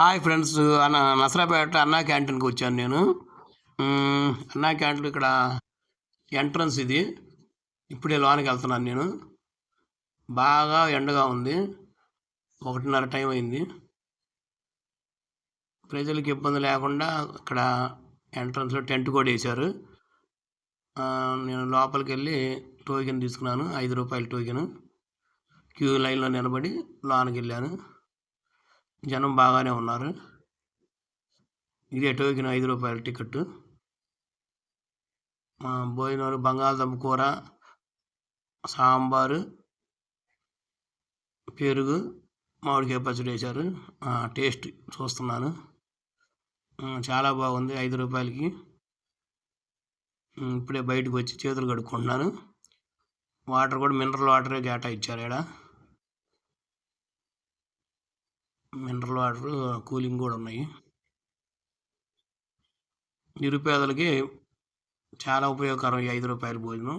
Hi friends అన్న నసరాపేట అన్నా క్యాంటీన్కి వచ్చాను నేను. అన్నా క్యాంటీన్ ఇక్కడ ఎంట్రన్స్ ఇది. ఇప్పుడే లోనికి వెళ్తున్నాను నేను. బాగా ఎండగా ఉంది. ఒకటిన్నర టైం అయింది. ప్రజలకు ఇబ్బంది లేకుండా ఇక్కడ ఎంట్రన్స్లో టెంట్ కూడా వేశారు. నేను లోపలికి వెళ్ళి టోకెన్ తీసుకున్నాను. ఐదు రూపాయల టోకెన్. క్యూ లైన్లో నిలబడి లోనికి వెళ్ళాను. జనం బాగానే ఉన్నారు. ఇదే టోకెన్ ఐదు రూపాయల టికెట్. మా భోజనాలు బంగాళదుంప కూర సాంబారు పెరుగు మామిడికాయ పచ్చడి వేశారు. టేస్ట్ చూస్తున్నాను. చాలా బాగుంది ఐదు రూపాయలకి. ఇప్పుడే బయటకు వచ్చి చేతులు కడుక్కుంటున్నాను. వాటర్ కూడా మినరల్ వాటరే గేటా ఇచ్చారు ఇక్కడ మినరల్ వాటర్ కూలింగ్ కూడా ఉన్నాయి. నిరుపేదలకి చాలా ఉపయోగకరం ఈ ఐదు రూపాయల భోజనం.